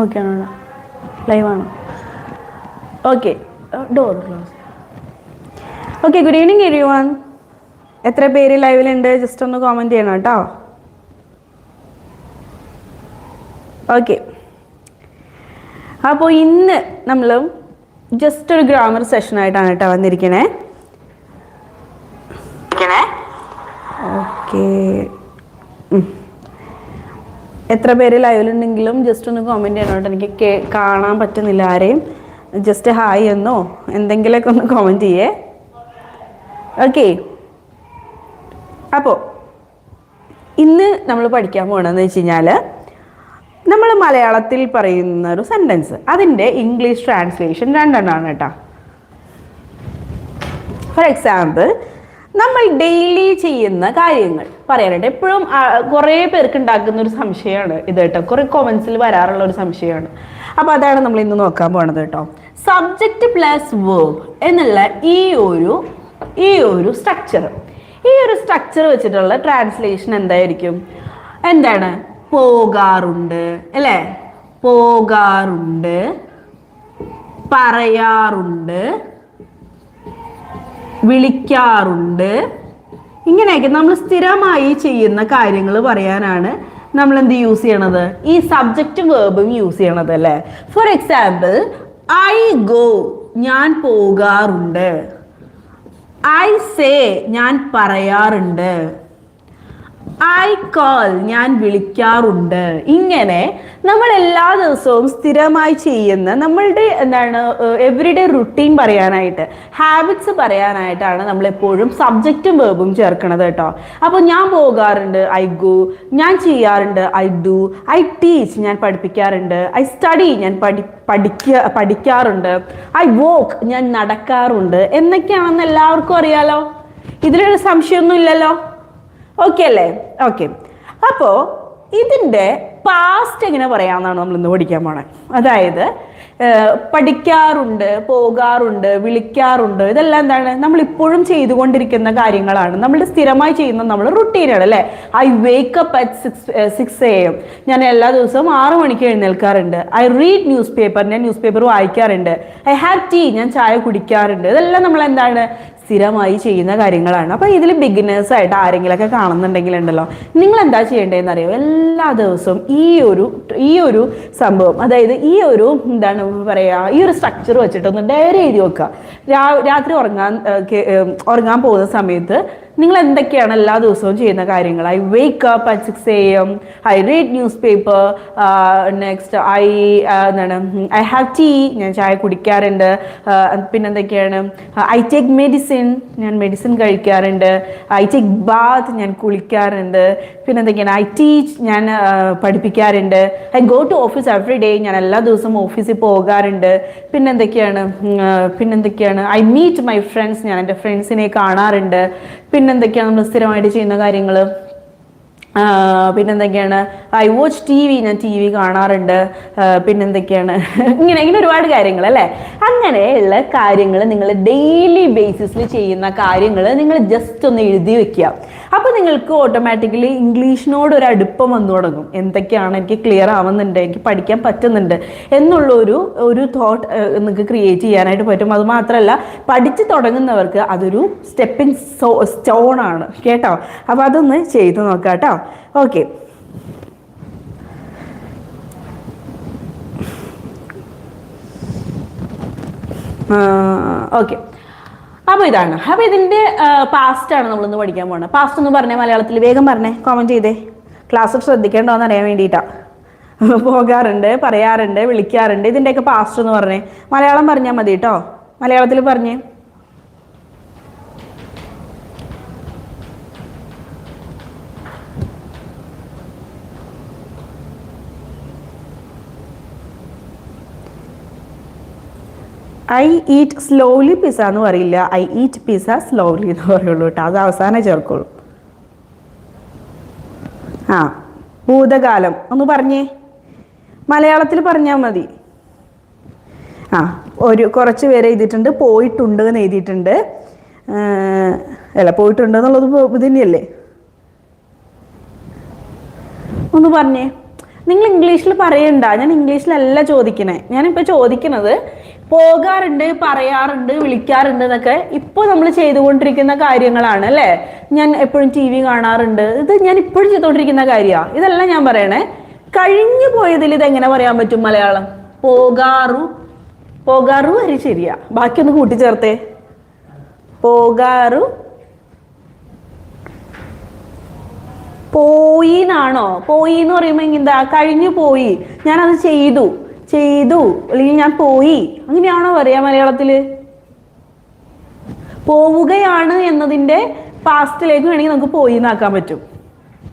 Okay ആണോ live ആണോ. Okay door close okay good evening everyone എത്ര പേര് ലൈവിലുണ്ട് ജസ്റ്റ് ഒന്ന് കോമെന്റ് ചെയ്യണം കേട്ടോ. ഓക്കെ അപ്പോൾ ഇന്ന് നമ്മൾ ജസ്റ്റ് ഒരു ഗ്രാമർ സെഷനായിട്ടാണ് കേട്ടോ വന്നിരിക്കണേ ഓക്കെ എത്ര പേര് ലൈവിലുണ്ടെങ്കിലും ജസ്റ്റ് ഒന്ന് കോമെന്റ് ചെയ്യണം എനിക്ക് കേ- കാണാൻ പറ്റുന്നില്ല ആരെയും. ജസ്റ്റ് ഹായ് എന്നോ എന്തെങ്കിലുമൊക്കെ ഒന്ന് കോമെന്റ് ചെയ്യേ. ഓക്കെ അപ്പോൾ ഇന്ന് നമ്മൾ പഠിക്കാൻ പോകണമെന്ന് വെച്ച് കഴിഞ്ഞാൽ നമ്മൾ മലയാളത്തിൽ പറയുന്ന ഒരു സെന്റൻസ് അതിന്റെ ഇംഗ്ലീഷ് ട്രാൻസ്ലേഷൻ രണ്ടെണ്ണമാണ് കേട്ടോ. ഫോർ എക്സാമ്പിൾ നമ്മൾ ഡെയിലി ചെയ്യുന്ന കാര്യങ്ങൾ. പറയാനായിട്ട് എപ്പോഴും കുറേ പേർക്ക് ഉണ്ടാക്കുന്ന ഒരു സംശയമാണ് ഇത് കേട്ടോ. കുറേ കോമൻസിൽ വരാറുള്ള ഒരു സംശയമാണ്. അപ്പോൾ അതാണ് നമ്മൾ ഇന്ന് നോക്കാൻ പോണത് കേട്ടോ. സബ്ജക്റ്റ് പ്ലസ് വേർബ് എന്നുള്ള ഈ ഒരു ഈ ഒരു സ്ട്രക്ചർ ഈ ഒരു സ്ട്രക്ചർ വെച്ചിട്ടുള്ള ട്രാൻസ്ലേഷൻ എന്തായിരിക്കും? എന്താണ്? പോകാറുണ്ട്. അല്ലേ? പോകാറുണ്ട്. പറയാറുണ്ട്. വിളിക്കാറുണ്ട്. ഇങ്ങനെയൊക്കെ നമ്മൾ സ്ഥിരമായി ചെയ്യുന്ന കാര്യങ്ങൾ പറയാനാണ് നമ്മൾ എന്ത് യൂസ് ചെയ്യണത്? ഈ സബ്ജക്റ്റ് വേർബും യൂസ് ചെയ്യണത് അല്ലേ? ഫോർ എക്സാമ്പിൾ ഐ ഗോ ഞാൻ പോകാറുണ്ട്. ഐ സേ ഞാൻ പറയാറുണ്ട്. ഐ കോൾ ഞാൻ വിളിക്കാറുണ്ട്. ഇങ്ങനെ നമ്മൾ എല്ലാ ദിവസവും സ്ഥിരമായി ചെയ്യുന്ന നമ്മളുടെ എന്താണ് എവറിഡേ റുട്ടീൻ പറയാനായിട്ട് ഹാബിറ്റ്സ് പറയാനായിട്ടാണ് നമ്മൾ എപ്പോഴും സബ്ജക്റ്റും വേർബും ചേർക്കണത് കേട്ടോ. അപ്പോൾ ഞാൻ പോകാറുണ്ട് ഐ ഗോ ഞാൻ ചെയ്യാറുണ്ട് ഐ ഡു ഐ ടീച്ച് ഞാൻ പഠിപ്പിക്കാറുണ്ട്. ഐ സ്റ്റഡി ഞാൻ പഠി പഠിക്ക പഠിക്കാറുണ്ട്. ഐ വോക്ക് ഞാൻ നടക്കാറുണ്ട്. എന്നൊക്കെയാണെന്ന് എല്ലാവർക്കും അറിയാലോ? ഇതിലൊരു സംശയമൊന്നും ഇല്ലല്ലോ? ഓക്കെ അല്ലേ? ഓക്കെ അപ്പോൾ ഇതിന്റെ പാസ്റ്റ് എങ്ങനെ പറയാമെന്നാണ് നമ്മൾ ഇന്ന് പഠിക്കാൻ പോണേ. അതായത് പഠിക്കാറുണ്ട് പോകാറുണ്ട് വിളിക്കാറുണ്ട് ഇതെല്ലാം എന്താണ്? നമ്മൾ ഇപ്പോഴും ചെയ്തുകൊണ്ടിരിക്കുന്ന കാര്യങ്ങളാണ്. നമ്മൾ സ്ഥിരമായി ചെയ്യുന്ന നമ്മൾ റുട്ടീനാണ് അല്ലേ? I wake up at six six A M ഞാൻ എല്ലാ ദിവസവും ആറു മണിക്ക് എഴുന്നേൽക്കാറുണ്ട്. ഐ റീഡ് ന്യൂസ് പേപ്പർ ഞാൻ ന്യൂസ് പേപ്പർ വായിക്കാറുണ്ട്. ഐ ഹാവ് ടീ ഞാൻ ചായ കുടിക്കാറുണ്ട്. ഇതെല്ലാം നമ്മൾ എന്താണ്? സ്ഥിരമായി ചെയ്യുന്ന കാര്യങ്ങളാണ്. അപ്പോൾ ഇതിൽ ബിഗിനേഴ്സ് ആയിട്ട് ആരെങ്കിലുമൊക്കെ കാണുന്നുണ്ടെങ്കിൽ ഉണ്ടല്ലോ നിങ്ങൾ എന്താ ചെയ്യേണ്ടതെന്ന് അറിയോ എല്ലാ ദിവസവും ഈ ഒരു ഈ ഒരു സംഭവം അതായത് ഈ ഒരു എന്താണ് പറയുക ഈ ഒരു സ്ട്രക്ചർ വെച്ചിട്ടൊന്ന് ഡയറി എഴുതി വെക്കുക. രാത്രി ഉറങ്ങാൻ ഉറങ്ങാൻ പോകുന്ന സമയത്ത് നിങ്ങൾ എന്തൊക്കെയാണ് എല്ലാ ദിവസവും ചെയ്യുന്ന കാര്യങ്ങൾ? I wake up at six A M I read newspaper next I എന്താണ് ഐ ഹാവ് ടീ ഞാൻ ചായ കുടിക്കാറുണ്ട്. പിന്നെ പിന്നെന്തൊക്കെയാണ്? ഐ ടേക്ക് മെഡിസിൻ ഞാൻ മെഡിസിൻ കഴിക്കാറുണ്ട്. ഐ ടേക്ക് ബാത്ത് ഞാൻ കുളിക്കാറുണ്ട്. പിന്നെന്തൊക്കെയാണ്? ഐ ടീച്ച് ഞാൻ പഠിപ്പിക്കാറുണ്ട്. I go to office every day ഞാൻ എല്ലാ ദിവസവും ഓഫീസിൽ പോകാറുണ്ട്. പിന്നെന്തൊക്കെയാണ്? ആ, പിന്നെന്തൊക്കെയാണ്? ഐ മീറ്റ് മൈ ഫ്രണ്ട്സ് ഞാൻ എന്റെ ഫ്രണ്ട്സിനെ കാണാറുണ്ട്. പിന്നെന്തൊക്കെയാണ് നമ്മൾ സ്ഥിരമായിട്ട് ചെയ്യുന്ന കാര്യങ്ങൾ പിന്നെന്തൊക്കെയാണ്? ഐ വാച്ച് ടി വി ഞാൻ ടി വി കാണാറുണ്ട്. പിന്നെന്തൊക്കെയാണ്? ഇങ്ങനെ ഇങ്ങനെ ഒരുപാട് കാര്യങ്ങൾ അല്ലേ? അങ്ങനെയുള്ള കാര്യങ്ങൾ നിങ്ങൾ ഡെയിലി ബേസിസിൽ ചെയ്യുന്ന കാര്യങ്ങൾ നിങ്ങൾ ജസ്റ്റ് ഒന്ന് എഴുതി വെക്കുക. അപ്പോൾ നിങ്ങൾക്ക് ഓട്ടോമാറ്റിക്കലി ഇംഗ്ലീഷിനോട് ഒരു അടുപ്പം വന്നു തുടങ്ങും. എന്തൊക്കെയാണ് എനിക്ക് ക്ലിയർ ആവുന്നുണ്ട് എനിക്ക് പഠിക്കാൻ പറ്റുന്നുണ്ട് എന്നുള്ള ഒരു ഒരു തോട്ട് നിങ്ങൾക്ക് ക്രിയേറ്റ് ചെയ്യാനായിട്ട് പറ്റും. അത് മാത്രമല്ല പഠിച്ചു തുടങ്ങുന്നവർക്ക് അതൊരു സ്റ്റെപ്പിംഗ് സ്റ്റോൺ ആണ്. കേട്ടോ? അപ്പോൾ അതൊന്ന് ചെയ്ത് നോക്കാം കേട്ടോ. ഓക്കെ ഓക്കെ അപ്പോൾ ഇതാണ്. അപ്പോൾ ഇതിന്റെ പാസ്റ്റ് ആണ് നമ്മളിന്ന് പഠിക്കാൻ പോകുന്നത് പാസ്റ്റ് എന്ന് പറഞ്ഞേ മലയാളത്തിൽ വേഗം പറഞ്ഞേ കോമന്റ് ചെയ്തേ. ക്ലാസ് ശ്രദ്ധിക്കേണ്ടോന്ന് അറിയാൻ വേണ്ടിയിട്ടാ. പോകാറുണ്ട് പറയാറുണ്ട് വിളിക്കാറുണ്ട്. ഇതിന്റെയൊക്കെ പാസ്റ്റ് എന്ന് പറഞ്ഞേ. മലയാളം പറഞ്ഞാൽ മതി കേട്ടോ മലയാളത്തിൽ പറഞ്ഞേ. ഐ ഈറ്റ് സ്ലോലി പിസ്സ എന്ന് പറയില്ല. ഐ ഈറ്റ് പിസ്സ സ്ലോലി എന്ന് പറയുള്ളൂ കേട്ടോ. അത് അവസാനം ചേർക്കുള്ളൂ. ആ ഭൂതകാലം. ഒന്ന് പറഞ്ഞേ. മലയാളത്തിൽ പറഞ്ഞാൽ മതി. ആ ഒരു കുറച്ച് പേര് എഴുതിയിട്ടുണ്ട്. പോയിട്ടുണ്ട് എന്ന് എഴുതിയിട്ടുണ്ട്. അല്ല പോയിട്ടുണ്ട് എന്നുള്ളത് ഇത് തന്നെയല്ലേ? ഒന്ന് പറഞ്ഞേ. നിങ്ങൾ ഇംഗ്ലീഷിൽ പറയണ്ട. ഞാൻ ഇംഗ്ലീഷിലല്ല ചോദിക്കണേ. ഞാനിപ്പോൾ ചോദിക്കുന്നത് പോകാറുണ്ട് പറയാറുണ്ട് വിളിക്കാറുണ്ട് എന്നൊക്കെ ഇപ്പോൾ നമ്മൾ ചെയ്തുകൊണ്ടിരിക്കുന്ന കാര്യങ്ങളാണ് അല്ലേ? ഞാൻ എപ്പോഴും ടി വി കാണാറുണ്ട്. ഇത് ഞാൻ ഇപ്പോഴും ചെയ്തുകൊണ്ടിരിക്കുന്ന കാര്യമാണ് ഇതെല്ലാം ഞാൻ പറയണേ. കഴിഞ്ഞു പോയതിൽ ഇത് എങ്ങനെ പറയാൻ പറ്റും മലയാളം? പോകാറു. പോകാറു വരെ ശരിയാ. ബാക്കിയൊന്ന് കൂട്ടിച്ചേർത്തേ. പോകാറു പോയി എന്നാണോ പോയി എന്ന് പറയുമ്പോൾ എന്താ കഴിഞ്ഞു പോയി. ഞാൻ അത് ചെയ്തു. ചെയ്തു. അല്ലെങ്കിൽ ഞാൻ പോയി. അങ്ങനെയാണോ പറയാ മലയാളത്തിൽ? പോവുകയാണ് എന്നതിന്റെ പാസ്റ്റിലേക്ക് വേണമെങ്കിൽ നമുക്ക് പോയി എന്നാക്കാൻ പറ്റും.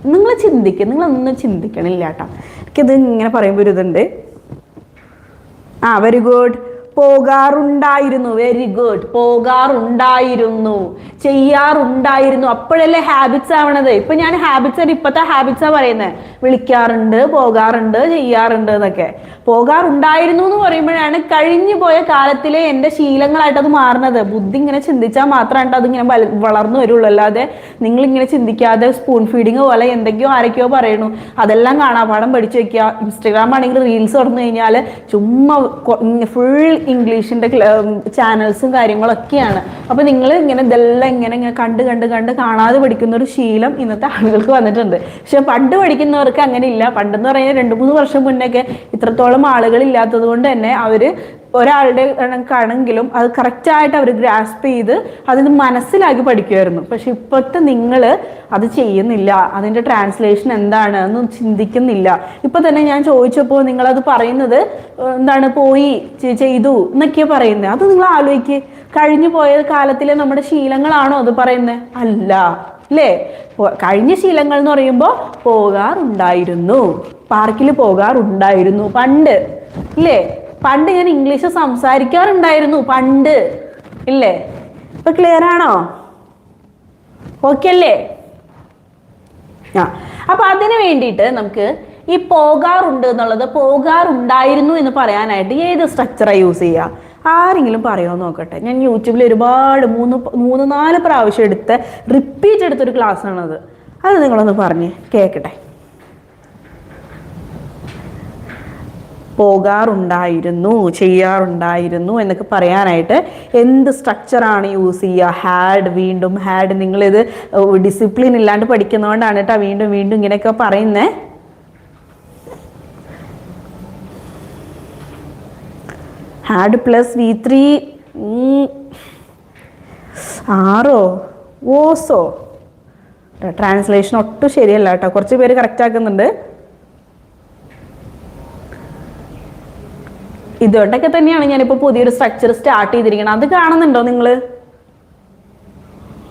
നിങ്ങൾ ചിന്തിക്കുക നിങ്ങളൊന്നും ചിന്തിക്കണില്ല കേട്ടോ. എനിക്കിത് ഇങ്ങനെ പറയുമ്പോൾ ഒരു ഇതുണ്ട്. ആ വെരി ഗുഡ് പോകാറുണ്ടായിരുന്നു. വെരി ഗുഡ് പോകാറുണ്ടായിരുന്നു. ചെയ്യാറുണ്ടായിരുന്നു. അപ്പോഴല്ലേ ഹാബിറ്റ്സ് ആവണത്. ഇപ്പൊ ഞാൻ ഹാബിറ്റ്സ് ഇപ്പത്തെ ഹാബിറ്റ്സാ പറയുന്നത് വിളിക്കാറുണ്ട് പോകാറുണ്ട് ചെയ്യാറുണ്ട് എന്നൊക്കെ. പോകാറുണ്ടായിരുന്നു എന്ന് പറയുമ്പോഴാണ് കഴിഞ്ഞു പോയ കാലത്തിലെ എന്റെ ശീലങ്ങളായിട്ട് അത് മാറുന്നത്. ബുദ്ധി ഇങ്ങനെ ചിന്തിച്ചാൽ മാത്രമായിട്ട് അതിങ്ങനെ വളർന്നു വരുള്ളൂ. അല്ലാതെ നിങ്ങൾ ഇങ്ങനെ ചിന്തിക്കാതെ സ്പൂൺ ഫീഡിങ് പോലെ എന്തൊക്കെയോ ആരൊക്കെയോ പറയണു. അതെല്ലാം കാണാപാഠം പഠിച്ചു വെക്കുക. ഇൻസ്റ്റഗ്രാം ആണെങ്കിൽ റീൽസ് തുറന്നു കഴിഞ്ഞാൽ ചുമ്മാ ഫുൾ ഇംഗ്ലീഷിന്റെ ചാനൽസും കാര്യങ്ങളൊക്കെയാണ്. അപ്പൊ നിങ്ങൾ ഇങ്ങനെ ഇതെല്ലാം ഇങ്ങനെ ഇങ്ങനെ കണ്ട് കണ്ട് കണ്ട് കാണാതെ പഠിക്കുന്ന ഒരു ശീലം ഇന്നത്തെ ആളുകൾക്ക് വന്നിട്ടുണ്ട്. പക്ഷെ പണ്ട് പഠിക്കുന്നവർക്ക് അങ്ങനെ ഇല്ല. പണ്ടെന്ന് പറയുന്നത് രണ്ട് മൂന്ന് വർഷം മുന്നേ ഒക്കെ ഇത്രത്തോളം ആളുകൾ ഇല്ലാത്തത് കൊണ്ട് തന്നെ അവർ ഒരാളുടെ കാണെങ്കിലും അത് കറക്റ്റായിട്ട് അവർ ഗ്രാസ്പ് ചെയ്ത് അതിന് മനസ്സിലാക്കി പഠിക്കുമായിരുന്നു പക്ഷെ ഇപ്പോഴത്തെ നിങ്ങൾ അത് ചെയ്യുന്നില്ല. അതിന്റെ ട്രാൻസ്ലേഷൻ എന്താണ് എന്നും ചിന്തിക്കുന്നില്ല. ഇപ്പൊ തന്നെ ഞാൻ ചോദിച്ചപ്പോൾ നിങ്ങളത് പറയുന്നത് എന്താണ് പോയി ചെയ്തു എന്നൊക്കെയാ പറയുന്നത്. അത് നിങ്ങൾ ആലോചിക്ക്. കഴിഞ്ഞു പോയ കാലത്തിലെ നമ്മുടെ ശീലങ്ങളാണോ അത് പറയുന്നത്? അല്ല. അല്ലേ? കഴിഞ്ഞ ശീലങ്ങൾ എന്ന് പറയുമ്പോൾ പോകാറുണ്ടായിരുന്നു. പാർക്കിൽ പോകാറുണ്ടായിരുന്നു പണ്ട്. ഇല്ലേ പണ്ട് ഞാൻ ഇംഗ്ലീഷ് സംസാരിക്കാറുണ്ടായിരുന്നു പണ്ട്. ഇല്ലേ? ഇപ്പൊ ക്ലിയർ ആണോ? ഓക്കെ അല്ലേ? ആ അപ്പൊ അതിന് വേണ്ടിയിട്ട് നമുക്ക് ഈ പോകാറുണ്ട് എന്നുള്ളത് പോകാറുണ്ടായിരുന്നു എന്ന് പറയാനായിട്ട് ഏത് സ്ട്രക്ചറാണ് യൂസ് ചെയ്യുക ആരെങ്കിലും പറയുമോ നോക്കട്ടെ. ഞാൻ യൂട്യൂബിൽ ഒരുപാട് മൂന്ന് മൂന്ന് നാല് പ്രാവശ്യം എടുത്ത് റിപ്പീറ്റ് എടുത്തൊരു ക്ലാസ് ആണത്. അത് നിങ്ങളൊന്ന് പറഞ്ഞ് കേൾക്കട്ടെ. പോകാറുണ്ടായിരുന്നു ചെയ്യാറുണ്ടായിരുന്നു എന്നൊക്കെ പറയാനായിട്ട് എന്ത് സ്ട്രക്ചറാണ് യൂസ് ചെയ്യുക? ഹാഡ് വീണ്ടും ഹാഡ് നിങ്ങളിത് ഡിസിപ്ലിൻ ഇല്ലാണ്ട് പഠിക്കുന്നതുകൊണ്ടാണ് കേട്ടോ വീണ്ടും വീണ്ടും ഇങ്ങനെയൊക്കെ പറയുന്നേ. ഹാഡ് പ്ലസ് വി ത്രീ ആറോ ഓസോ. ട്രാൻസ്ലേഷൻ ഒട്ടും ശരിയല്ല കേട്ടോ കുറച്ച് പേര് കറക്റ്റ് ആക്കുന്നുണ്ട്. ഇതോട്ടൊക്കെ തന്നെയാണ് ഞാനിപ്പോൾ പുതിയൊരു സ്ട്രക്ചർ സ്റ്റാർട്ട് ചെയ്തിരിക്കുന്നത് അത് കാണുന്നുണ്ടോ നിങ്ങൾ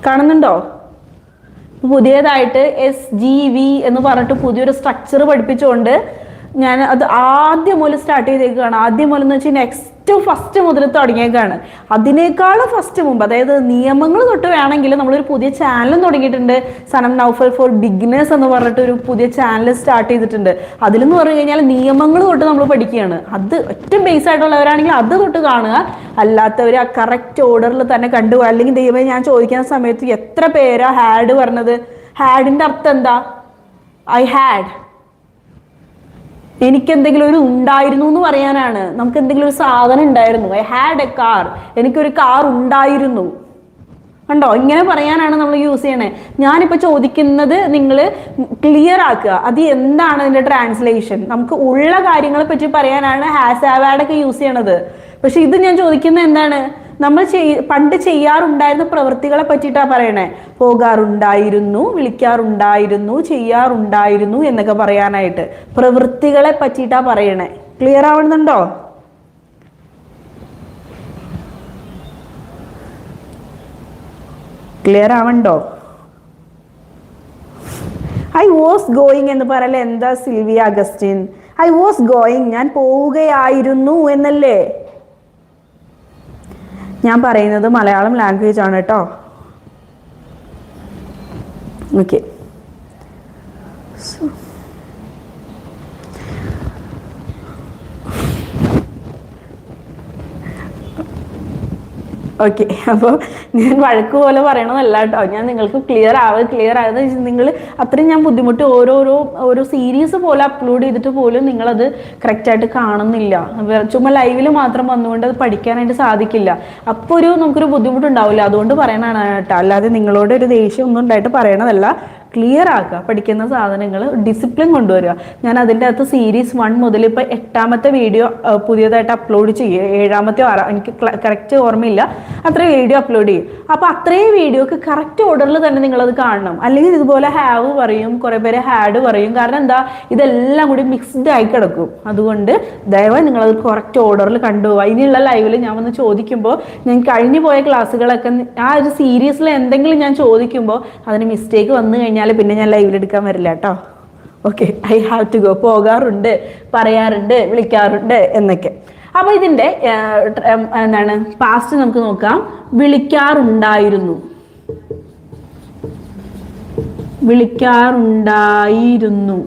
കാണുന്നുണ്ടോ? പുതിയതായിട്ട് എസ് ജി വി എന്ന് പറഞ്ഞിട്ട് പുതിയൊരു സ്ട്രക്ചർ പഠിപ്പിച്ചുകൊണ്ട് ഞാൻ അത് ആദ്യം മുതൽ സ്റ്റാർട്ട് ചെയ്തേക്കാണ്. ആദ്യം മുതൽ എന്ന് വെച്ചാൽ നെക്സ്റ്റ് ഫസ്റ്റ് മുതൽ തുടങ്ങിയേക്കാണ്. അതിനേക്കാളും ഫസ്റ്റ് മുമ്പ് അതായത് നിയമങ്ങൾ തൊട്ട് വേണമെങ്കിൽ നമ്മളൊരു പുതിയ ചാനലും തുടങ്ങിയിട്ടുണ്ട്. സനം നൗഫൽ ഫോർ ബിഗിനേഴ്സ് എന്ന് പറഞ്ഞിട്ട് ഒരു പുതിയ ചാനൽ സ്റ്റാർട്ട് ചെയ്തിട്ടുണ്ട്. അതിലെന്ന് പറഞ്ഞു കഴിഞ്ഞാൽ നിയമങ്ങൾ തൊട്ട് നമ്മൾ പഠിക്കുകയാണ്. അത് ഏറ്റവും ബേസ് ആയിട്ടുള്ളവരാണെങ്കിൽ അത് തൊട്ട് കാണുക. അല്ലാത്തവർ ആ കറക്റ്റ് ഓർഡറിൽ തന്നെ കണ്ടു അല്ലെങ്കിൽ ദൈവമേ ഞാൻ ചോദിക്കുന്ന സമയത്ത് എത്ര പേരാ ഹാഡ് പറഞ്ഞത്? ഹാഡിന്റെ അർത്ഥം എന്താ? ഐ ഹാഡ് എനിക്ക് എന്തെങ്കിലും ഒരു ഉണ്ടായിരുന്നു എന്ന് പറയാനാണ്. നമുക്ക് എന്തെങ്കിലും ഒരു സാധനം ഉണ്ടായിരുന്നു. ഐ ഹാഡ് എ കാർ എനിക്കൊരു കാർ ഉണ്ടായിരുന്നു. കണ്ടോ? ഇങ്ങനെ പറയാനാണ് നമ്മൾ യൂസ് ചെയ്യണേ. ഞാനിപ്പോൾ ചോദിക്കുന്നത് നിങ്ങൾ ക്ലിയർ ആക്കുക. അത് എന്താണ് അതിന്റെ ട്രാൻസ്ലേഷൻ നമുക്ക് ഉള്ള കാര്യങ്ങളെ പറ്റി പറയാനാണ് ഹാസ് ആവാഡൊക്കെ യൂസ് ചെയ്യണത്. പക്ഷെ ഇത് ഞാൻ ചോദിക്കുന്നത് എന്താണ്? നമ്മൾ ചെയ് പണ്ട് ചെയ്യാറുണ്ടായിരുന്ന പ്രവൃത്തികളെ പറ്റിയിട്ടാണ് പറയണേ. പോകാറുണ്ടായിരുന്നു വിളിക്കാറുണ്ടായിരുന്നു ചെയ്യാറുണ്ടായിരുന്നു എന്നൊക്കെ പറയാനായിട്ട്. പ്രവൃത്തികളെ പറ്റിയിട്ടാണ് പറയണേ. ക്ലിയർ ആവുന്നുണ്ടോ ക്ലിയർ ആവണ്ടോ? ഐ വാസ് ഗോയിങ് എന്ന് പറയല്ലേ? എന്താ Sylvia Augustine? I was going ഞാൻ പോവുകയായിരുന്നു എന്നല്ലേ? ഞാൻ പറയുന്നത് മലയാളം ലാംഗ്വേജ് ആണ് കേട്ടോ ഓക്കെ ഓക്കെ അപ്പോൾ ഞാൻ വഴക്ക് പോലെ പറയണതല്ല കേട്ടോ. ഞാൻ നിങ്ങൾക്ക് ക്ലിയർ ആവുക ക്ലിയർ ആയത് നിങ്ങൾ അത്രയും ഞാൻ ബുദ്ധിമുട്ട് ഓരോരോ ഓരോ സീരീസ് പോലെ അപ്ലോഡ് ചെയ്തിട്ട് പോലും നിങ്ങളത് കറക്റ്റായിട്ട് കാണുന്നില്ല. ചുമ്മാ ലൈവിൽ മാത്രം വന്നുകൊണ്ട് അത് പഠിക്കാനായിട്ട് സാധിക്കില്ല. അപ്പോൾ ഒരു നമുക്കൊരു ബുദ്ധിമുട്ടുണ്ടാവില്ല. അതുകൊണ്ട് പറയണതാണ് കേട്ടോ. അല്ലാതെ നിങ്ങളോട് ഒരു ദേഷ്യം ഒന്നും ഉണ്ടായിട്ട് പറയണതല്ല. ക്ലിയർ ആക്കുക. പഠിക്കുന്ന സാധനങ്ങൾ ഡിസിപ്ലിൻ കൊണ്ടുവരിക. ഞാൻ അതിന്റെ അകത്ത് സീരീസ് വൺ മുതൽ ഇപ്പോൾ എട്ടാമത്തെ വീഡിയോ പുതിയതായിട്ട് അപ്ലോഡ് ചെയ്യും ഏഴാമത്തെ ആറാം എനിക്ക് കറക്റ്റ് ഓർമ്മയില്ല. അത്രയും വീഡിയോ അപ്ലോഡ് ചെയ്യും. അപ്പോൾ അത്രയും വീഡിയോക്ക് കറക്റ്റ് ഓർഡറിൽ തന്നെ നിങ്ങളത് കാണണം. അല്ലെങ്കിൽ ഇതുപോലെ ഹാവ് പറയും കുറേ പേര് ഹാഡ് പറയും. കാരണം എന്താ? ഇതെല്ലാം കൂടി മിക്സ്ഡ് ആയി കിടക്കും. അതുകൊണ്ട് ദയവായി നിങ്ങളത് കറക്റ്റ് ഓർഡറിൽ കണ്ടുപോകുക ഇനിയുള്ള ലൈവിൽ ഞാൻ വന്ന് ചോദിക്കുമ്പോൾ ഞാൻ കഴിഞ്ഞു പോയ ക്ലാസ്സുകളൊക്കെ ആ ഒരു സീരീസിൽ എന്തെങ്കിലും ഞാൻ ചോദിക്കുമ്പോൾ അതിന് മിസ്റ്റേക്ക് വന്നു കഴിഞ്ഞാൽ പിന്നെ ഞാൻ ലൈവിൽ എടുക്കാൻ വരില്ല കേട്ടോ okay I have to go പോകാറുണ്ട് പറയാറുണ്ട് വിളിക്കാറുണ്ട് എന്നൊക്കെ. അപ്പോൾ ഇതിന്റെ എന്താണ് പാസ്റ്റ് നമുക്ക് നോക്കാം. വിളിക്കാറുണ്ടായിരുന്നു. വിളിക്കാറുണ്ടായിരുന്നു.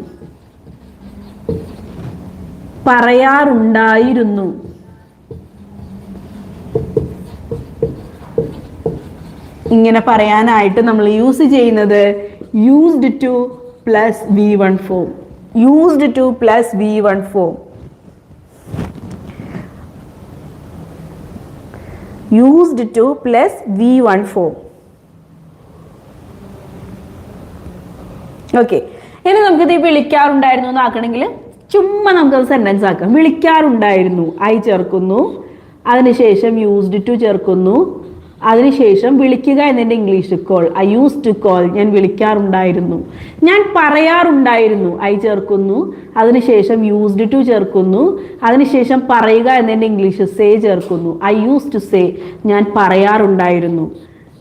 പറയാറുണ്ടായിരുന്നു. ഇങ്ങനെ പറയാനായിട്ട് നമ്മൾ യൂസ് ചെയ്യുന്നത് V one form used to plus V one form used to plus V one form okay ഇനി നമുക്കിത് വിളിക്കാറുണ്ടായിരുന്നു എന്നാക്കണമെങ്കിൽ ചുമ്മാ നമുക്കത് സെന്റൻസ് ആക്കാം. വിളിക്കാറുണ്ടായിരുന്നു. ഐ ചേർക്കുന്നു. അതിനുശേഷം യൂസ്ഡ് ടു ചേർക്കുന്നു. അതിനുശേഷം വിളിക്കുക എന്നതിന്റെ English call I use to call ഞാൻ വിളിക്കാറുണ്ടായിരുന്നു. ഞാൻ പറയാറുണ്ടായിരുന്നു. ഐ ചേർക്കുന്നു. അതിനുശേഷം യൂസ്ഡ് ടു ചേർക്കുന്നു. അതിനുശേഷം പറയുക എന്നതിന്റെ ഇംഗ്ലീഷ് സേ ചേർക്കുന്നു. ഐ യൂസ് ടു സേ ഞാൻ പറയാറുണ്ടായിരുന്നു.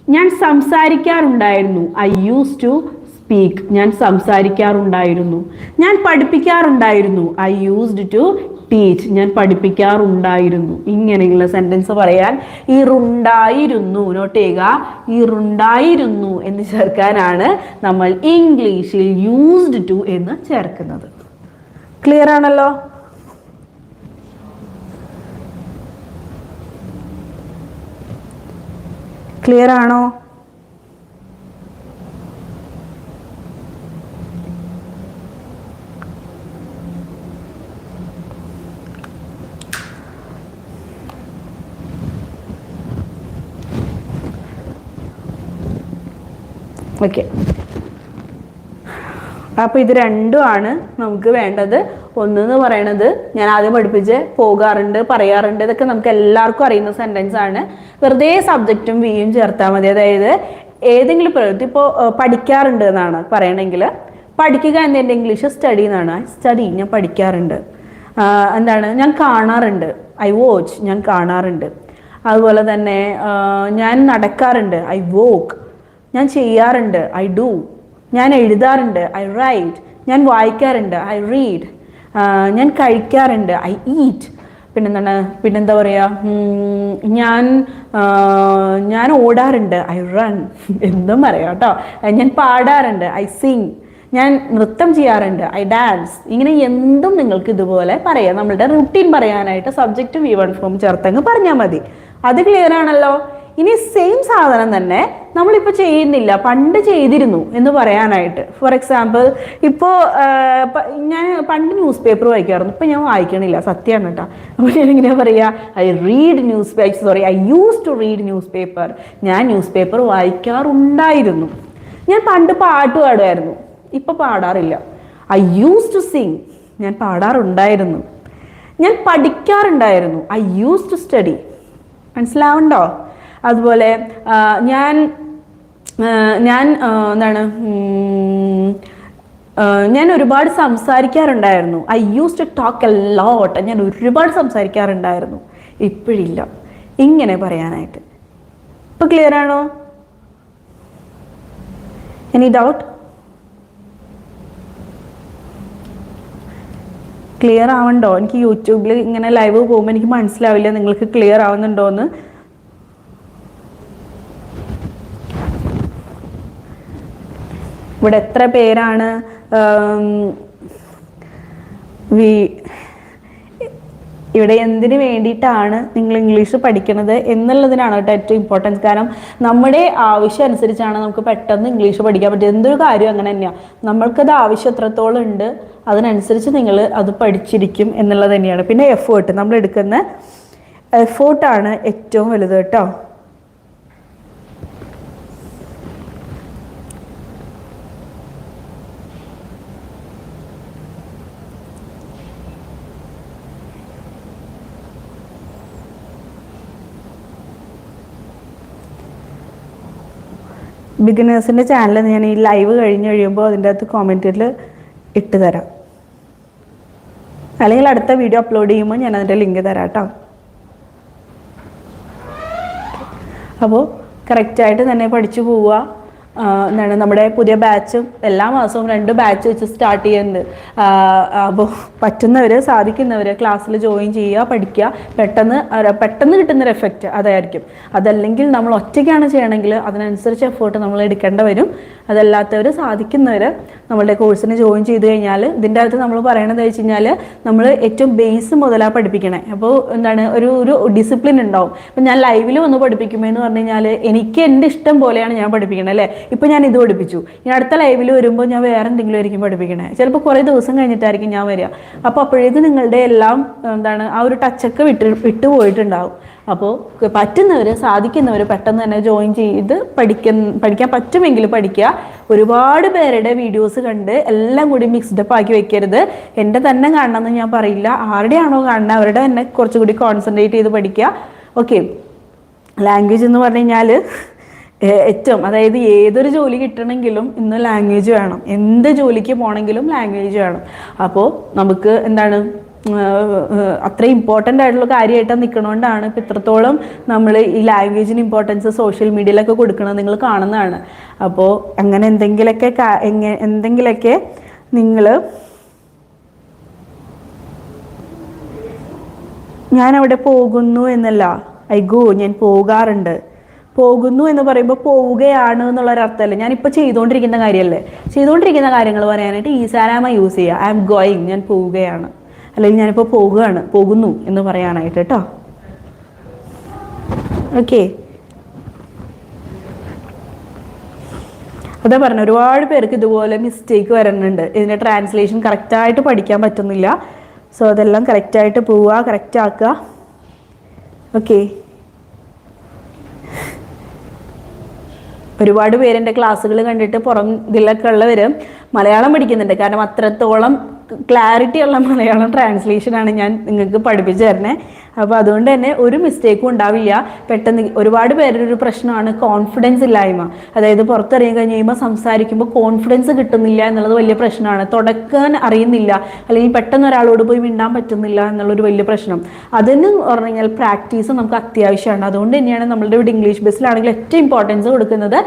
ഞാൻ സംസാരിക്കാറുണ്ടായിരുന്നു. ഐ യൂസ് ടു സ്പീക്ക് ഞാൻ സംസാരിക്കാറുണ്ടായിരുന്നു. ഞാൻ പഠിപ്പിക്കാറുണ്ടായിരുന്നു. ഐ യൂസ്ഡ് ടു ടീച്ച് ഞാൻ പഠിപ്പിക്കാറുണ്ടായിരുന്നു. ഇങ്ങനെയുള്ള സെന്റൻസ് പറയാൻ ഇറുണ്ടായിരുന്നു നോട്ട് ചെയ്യുക ഇറുണ്ടായിരുന്നു എന്ന് ചേർക്കാനാണ് നമ്മൾ ഇംഗ്ലീഷിൽ യൂസ്ഡ് ടു എന്ന് ചേർക്കുന്നത്. ക്ലിയർ ആണല്ലോ? ക്ലിയർ ആണോ? ഓക്കെ. അപ്പോൾ ഇത് രണ്ടുമാണ് നമുക്ക് വേണ്ടത്. ഒന്നെന്ന് പറയണത് ഞാൻ ആദ്യം പഠിപ്പിച്ച് പോകാറുണ്ട് പറയാറുണ്ട് ഇതൊക്കെ നമുക്ക് എല്ലാവർക്കും അറിയുന്ന സെന്റൻസ് ആണ്. വെറുതെ സബ്ജക്റ്റും വിയും ചേർത്താൽ മതി. അതായത് ഏതെങ്കിലും പ്രവൃത്തി ഇപ്പോൾ പഠിക്കാറുണ്ട് എന്നാണ് പറയണമെങ്കിൽ പഠിക്കുക എന്നതിന്റെ ഇംഗ്ലീഷ് സ്റ്റഡി എന്നാണ്. സ്റ്റഡി ഞാൻ പഠിക്കാറുണ്ട്. എന്താണ്? ഞാൻ കാണാറുണ്ട്. ഐ വാച്ച് ഞാൻ കാണാറുണ്ട്. അതുപോലെ തന്നെ ഞാൻ നടക്കാറുണ്ട്. ഐ വോക്ക് ഞാൻ ചെയ്യാറുണ്ട് ഐ ഡു ഞാൻ എഴുതാറുണ്ട് ഐ റൈറ്റ് ഞാൻ വായിക്കാറുണ്ട് ഐ റീഡ് ഞാൻ കഴിക്കാറുണ്ട് ഐ ഈറ്റ് പിന്നെന്താണ് പിന്നെന്താ പറയുക ഞാൻ ഞാൻ ഓടാറുണ്ട് ഐ റൺ എന്തും പറയാം കേട്ടോ. ഞാൻ പാടാറുണ്ട് ഐ സിങ് ഞാൻ നൃത്തം ചെയ്യാറുണ്ട് ഐ ഡാൻസ് ഇങ്ങനെ എന്തും നിങ്ങൾക്ക് ഇതുപോലെ പറയാം. നമ്മളുടെ റുട്ടീൻ പറയാനായിട്ട് സബ്ജക്റ്റ് വി വൺ ഫോം ചേർത്തങ്ങ് പറഞ്ഞാൽ മതി. അത് ക്ലിയർ ആണല്ലോ? ഇനി സെയിം സാധനം തന്നെ നമ്മളിപ്പോൾ ചെയ്യുന്നില്ല. പണ്ട് ചെയ്തിരുന്നു എന്ന് പറയാനായിട്ട്. ഫോർ എക്സാമ്പിൾ ഇപ്പോൾ ഞാൻ പണ്ട് ന്യൂസ് പേപ്പർ വായിക്കാറുണ്ട് ഇപ്പം ഞാൻ വായിക്കണില്ല. സത്യമാണ് കേട്ടോ. അപ്പോൾ ഞാൻ ഇങ്ങനെ പറയുക I read newspaper sorry I used to read newspaper ഞാൻ ന്യൂസ് പേപ്പർ വായിക്കാറുണ്ടായിരുന്നു. ഞാൻ പണ്ട് പാട്ട് പാടുമായിരുന്നു. ഇപ്പം പാടാറില്ല. ഐ യൂസ് ടു സിങ് ഞാൻ പാടാറുണ്ടായിരുന്നു. ഞാൻ പഠിക്കാറുണ്ടായിരുന്നു. ഐ യൂസ് ടു സ്റ്റഡി മനസ്സിലാവുണ്ടോ? അതുപോലെ ഞാൻ ഞാൻ എന്താണ് ഞാൻ ഒരുപാട് സംസാരിക്കാറുണ്ടായിരുന്നു. I use to talk a lot ഞാൻ ഒരുപാട് സംസാരിക്കാറുണ്ടായിരുന്നു. ഇപ്പോഴില്ല. ഇങ്ങനെ പറയാനായിട്ട്. ഇപ്പൊ ക്ലിയർ ആണോ? എനി ഡൗട്ട് ക്ലിയർ ആവണ്ടോ? എനിക്ക് യൂട്യൂബിൽ ഇങ്ങനെ ലൈവ് പോകുമ്പോൾ എനിക്ക് മനസ്സിലാവില്ല നിങ്ങൾക്ക് ക്ലിയർ ആവുന്നുണ്ടോ എന്ന് ഇവിടെ എത്ര പേരാണ് വി ഇവിടെ എന്തിനു വേണ്ടിയിട്ടാണ് നിങ്ങൾ ഇംഗ്ലീഷ് പഠിക്കുന്നത് എന്നുള്ളതിനാണ് കേട്ടോ ഏറ്റവും ഇമ്പോർട്ടൻസ് കാരണം നമ്മുടെ ആവശ്യം അനുസരിച്ചാണ് നമുക്ക് പെട്ടെന്ന് ഇംഗ്ലീഷ് പഠിക്കാൻ പറ്റുക. എന്തൊരു കാര്യം അങ്ങനെ തന്നെയാണ് നമ്മൾക്കത് ആവശ്യം എത്രത്തോളം ഉണ്ട് അതിനനുസരിച്ച് നിങ്ങൾ അത് പഠിച്ചിരിക്കും എന്നുള്ളത് തന്നെയാണ്. പിന്നെ എഫേർട്ട് നമ്മൾ എടുക്കുന്ന എഫേർട്ടാണ് ഏറ്റവും വലുത് കേട്ടോ. ബിഗിനേഴ്സിന്റെ ചാനൽ ഞാൻ ഈ ലൈവ് കഴിഞ്ഞ് കഴിയുമ്പോൾ അതിന്റെ അകത്ത് കോമെന്റിൽ ഇട്ട് തരാം. അല്ലെങ്കിൽ അടുത്ത വീഡിയോ അപ്ലോഡ് ചെയ്യുമ്പോൾ ഞാൻ അതിന്റെ ലിങ്ക് തരാം കേട്ടോ അപ്പോൾ കറക്റ്റായിട്ട് തന്നെ പഠിച്ചു പോവുക. എന്താണ് നമ്മുടെ പുതിയ ബാച്ചും എല്ലാ മാസവും രണ്ട് ബാച്ച് വെച്ച് സ്റ്റാർട്ട് ചെയ്യുന്നുണ്ട്. അപ്പോൾ പറ്റുന്നവർ സാധിക്കുന്നവർ ക്ലാസ്സിൽ ജോയിൻ ചെയ്യുക പഠിക്കുക. പെട്ടെന്ന് പെട്ടെന്ന് കിട്ടുന്നൊരു എഫക്റ്റ് അതായിരിക്കും. അതല്ലെങ്കിൽ നമ്മൾ ഒറ്റയ്ക്കാണ് ചെയ്യണമെങ്കിൽ അതിനനുസരിച്ച് എഫേർട്ട് നമ്മൾ എടുക്കേണ്ട വരും. അതല്ലാത്തവർ സാധിക്കുന്നവർ നമ്മളുടെ കോഴ്സിന് ജോയിൻ ചെയ്ത് കഴിഞ്ഞാൽ ഇതിന്റെ അകത്ത് നമ്മൾ പറയണത് വെച്ച് കഴിഞ്ഞാൽ നമ്മൾ ഏറ്റവും ബേസ് മുതലാണ് പഠിപ്പിക്കണേ. അപ്പോൾ എന്താണ് ഒരു ഒരു ഡിസിപ്ലിൻ ഉണ്ടാവും. അപ്പം ഞാൻ ലൈവിൽ വന്ന് പഠിപ്പിക്കുമെന്ന് പറഞ്ഞു കഴിഞ്ഞാൽ എനിക്ക് എന്റെ ഇഷ്ടം പോലെയാണ് ഞാൻ പഠിപ്പിക്കണത് അല്ലേ? ഇപ്പം ഞാൻ ഇത് പഠിപ്പിച്ചു. ഞാൻ അടുത്ത ലൈവിൽ വരുമ്പോൾ ഞാൻ വേറെ എന്തെങ്കിലും ആയിരിക്കും പഠിപ്പിക്കണേ. ചിലപ്പോൾ കുറേ ദിവസം കഴിഞ്ഞിട്ടായിരിക്കും ഞാൻ വരിക. അപ്പോൾ അപ്പോഴേക്കും നിങ്ങളുടെ എല്ലാം എന്താണ് ആ ഒരു ടച്ചൊക്കെ വിട്ട് വിട്ടുപോയിട്ടുണ്ടാവും അപ്പോൾ പറ്റുന്നവർ സാധിക്കുന്നവർ പെട്ടെന്ന് തന്നെ ജോയിൻ ചെയ്ത് പഠിക്കുന്ന പഠിക്കാൻ പറ്റുമെങ്കിൽ പഠിക്കുക. ഒരുപാട് പേരുടെ വീഡിയോസ് കണ്ട് എല്ലാം കൂടി മിക്സ്ഡ് അപ്പ് ആക്കി വെക്കരുത്. എന്റെ തന്നെ കാണണമെന്ന് ഞാൻ പറയില്ല. ആരുടെയാണോ കാണുന്നത് അവരുടെ തന്നെ കുറച്ചുകൂടി കോൺസെൻട്രേറ്റ് ചെയ്ത് പഠിക്കുക. ഓക്കെ ലാംഗ്വേജ് എന്ന് പറഞ്ഞു കഴിഞ്ഞാൽ ഏറ്റവും അതായത് ഏതൊരു ജോലി കിട്ടണമെങ്കിലും ഇന്ന് ലാംഗ്വേജ് വേണം. എന്ത് ജോലിക്ക് പോകണമെങ്കിലും ലാംഗ്വേജ് വേണം. അപ്പോൾ നമുക്ക് എന്താണ്? അത്ര ഇമ്പോർട്ടന്റ് ആയിട്ടുള്ള കാര്യമായിട്ടാണ് നിൽക്കണോണ്ടാണ് ഇപ്പം ഇത്രത്തോളം നമ്മൾ ഈ ലാംഗ്വേജിന് ഇമ്പോർട്ടൻസ് സോഷ്യൽ മീഡിയയിലൊക്കെ കൊടുക്കണത് നിങ്ങൾ കാണുന്നതാണ്. അപ്പോൾ അങ്ങനെ എന്തെങ്കിലുമൊക്കെ എന്തെങ്കിലുമൊക്കെ നിങ്ങൾ ഞാൻ അവിടെ പോകുന്നു എന്നല്ല. ഐ ഗോ ഞാൻ പോകാറുണ്ട്. പോകുന്നു എന്ന് പറയുമ്പോൾ പോവുകയാണ് എന്നുള്ളൊരർത്ഥമല്ല ഞാനിപ്പോൾ ചെയ്തുകൊണ്ടിരിക്കുന്ന കാര്യമല്ലേ ചെയ്തുകൊണ്ടിരിക്കുന്ന കാര്യങ്ങൾ പറയാനായിട്ട് ഈസാരാമ യൂസ് ചെയ്യുക ഐ എം ഗോയിങ് ഞാൻ പോവുകയാണ്. അല്ലെങ്കിൽ ഞാനിപ്പോൾ പോവുകയാണ് പോകുന്നു എന്ന് പറയാനായിട്ട് കേട്ടോ. ഓക്കെ അതാ പറഞ്ഞു ഒരുപാട് പേർക്ക് ഇതുപോലെ മിസ്റ്റേക്ക് വരുന്നുണ്ട് ഇതിന്റെ ട്രാൻസ്ലേഷൻ കറക്റ്റായിട്ട് പഠിക്കാൻ പറ്റുന്നില്ല. സോ അതെല്ലാം കറക്റ്റായിട്ട് പോവുക കറക്റ്റ് ആക്കുക ഓക്കെ ഒരുപാട് പേരെന്റെ ക്ലാസ്സുകൾ കണ്ടിട്ട് പുറം ഇതിലൊക്കെ ഉള്ളവർ മലയാളം പഠിക്കുന്നുണ്ട്. കാരണം അത്രത്തോളം ക്ലാരിറ്റി ഉള്ള മലയാളം ട്രാൻസ്ലേഷനാണ് ഞാൻ നിങ്ങൾക്ക് പഠിപ്പിച്ചു തരണേ അപ്പോൾ അതുകൊണ്ട് തന്നെ ഒരു മിസ്റ്റേക്കും ഉണ്ടാവില്ല. പെട്ടെന്ന് ഒരുപാട് പേരുടെ ഒരു പ്രശ്നമാണ് കോൺഫിഡൻസ് ഇല്ലായ്മ. അതായത് പുറത്തിറങ്ങി കഴിഞ്ഞ് കഴിയുമ്പോൾ സംസാരിക്കുമ്പോൾ കോൺഫിഡൻസ് കിട്ടുന്നില്ല എന്നുള്ളത് വലിയ പ്രശ്നമാണ്. തുടക്കാൻ അറിയുന്നില്ല. അല്ലെങ്കിൽ പെട്ടെന്ന് ഒരാളോട് പോയി മിണ്ടാൻ പറ്റുന്നില്ല എന്നുള്ളൊരു വലിയ പ്രശ്നം. അതെന്ന് പറഞ്ഞു കഴിഞ്ഞാൽ പ്രാക്ടീസ് നമുക്ക് അത്യാവശ്യമാണ്. അതുകൊണ്ട് തന്നെയാണ് നമ്മളുടെ ഇവിടെ ഇംഗ്ലീഷ് ബസ്സിലാണെങ്കിൽ ഏറ്റവും ഇമ്പോർട്ടൻസ് കൊടുക്കുന്നത്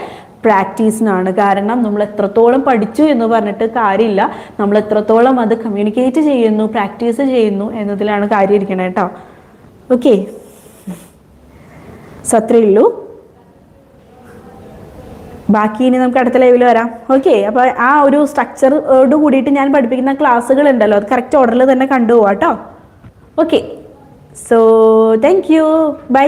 പ്രാക്ടീസിനാണ് കാരണം നമ്മൾ എത്രത്തോളം പഠിച്ചു എന്ന് പറഞ്ഞിട്ട് കാര്യമില്ല. നമ്മൾ എത്രത്തോളം അത് കമ്മ്യൂണിക്കേറ്റ് ചെയ്യുന്നു പ്രാക്ടീസ് ചെയ്യുന്നു എന്നതിലാണ് കാര്യം ഇരിക്കണേ കേട്ടോ. ഓക്കെ. സോ അത്രയേ ഉള്ളൂ. ബാക്കി ഇനി നമുക്ക് അടുത്ത ലൈവിൽ വരാം. ഓക്കെ അപ്പോൾ ആ ഒരു സ്ട്രക്ചറോട് കൂടിയിട്ട് ഞാൻ പഠിപ്പിക്കുന്ന ക്ലാസ്സുകൾ ഉണ്ടല്ലോ അത് കറക്റ്റ് ഓർഡറിൽ തന്നെ കണ്ടുപോവാട്ടോ okay. So thank you bye